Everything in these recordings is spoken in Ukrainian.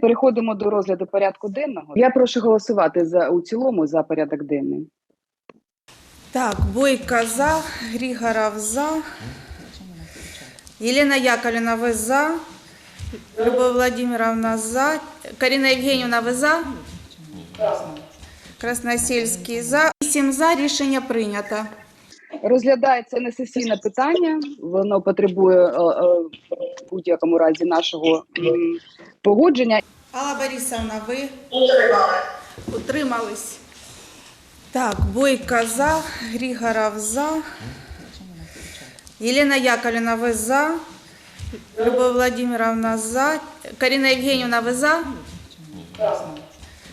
Переходимо до розгляду порядку денного. Я прошу голосувати за у цілому за порядок денний. Так, Бойко за, Григоров за, Елена Яковлевна, вы за, Любовь Владимировна за, Карина Евгеньевна, ви за? Красносельський за. Вісім за, рішення прийнято. Розглядається несесійне питання. Воно потребує е, е, в будь-якому разі нашого погодження. Алла Борисовна, ви? Утримались. Так, Бойко за, Григоров за, Елена Яковлевна, ви за, Любовь Владимировна за, Карина Евгеньевна, ви за?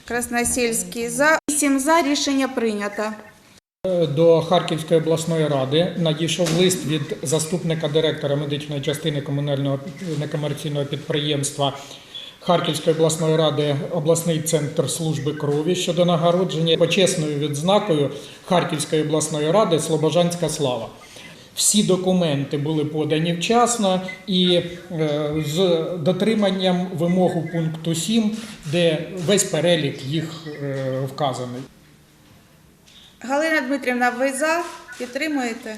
Красносельський за. Вісім за, рішення прийнято. До Харківської обласної ради надійшов лист від заступника директора медичної частини комунального некомерційного підприємства Харківської обласної ради обласний центр служби крові щодо нагородження почесною відзнакою Харківської обласної ради Слобожанська слава. Всі документи були подані вчасно і е, з дотриманням вимогу пункту 7, де весь перелік їх е, вказаний. Галина Дмитрівна, ви за? Підтримуєте?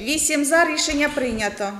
Вісім за, рішення прийнято.